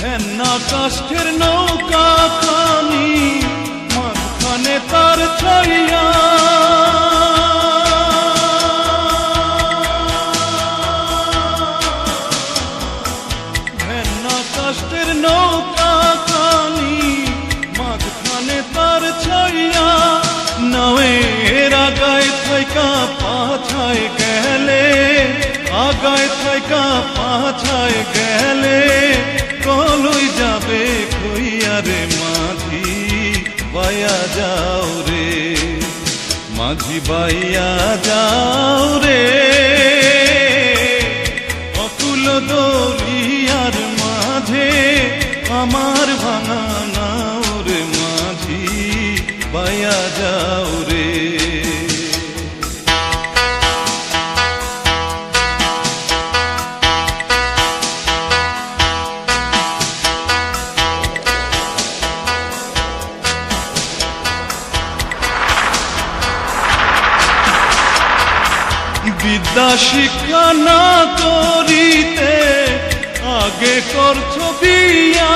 ঘেন্না কাষ্ঠের নৌকা খানি মাঝখানে তার ছইয়া। ঘেন্না কাষ্ঠের নৌকা খানি মাঝখানে তার ছইয়া। নাওয়ের আগায় থাইকা পাছায় গেলে, আগায় থাইকা পাছায় গেলে। কইয়া রে মাঝি বাইয়া যাও রে। মাঝি বাইয়া যাও রে। অকুল আর মাঝে আমার ভাঙা নাও রে মাঝি বাইয়া বিদ্যা শিক্ষা না করিতে আগে করছ বিয়া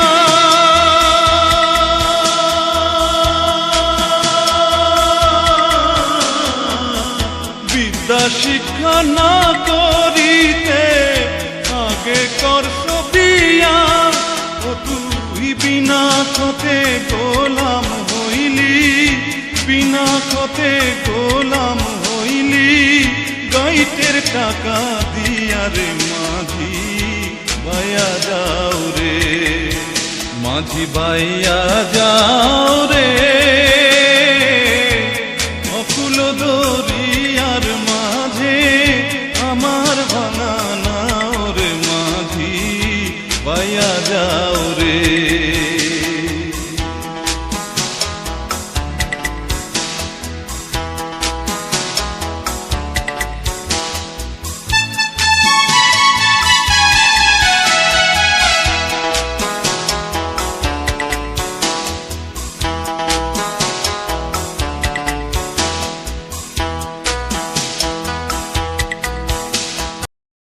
বিদ্যা শিক্ষা না করিতে আগে করছ বিয়া ও তুই বিনা খতে গোলাম হইলি, বিনা খতে গোলাম গাইতের টাকা দিয়া রে মাঝি, বাইয়া যাও রে। মাঝি, বাইয়া যাও রে। অকুল দরিয়ার মাঝে আমার রে মাঝি রে।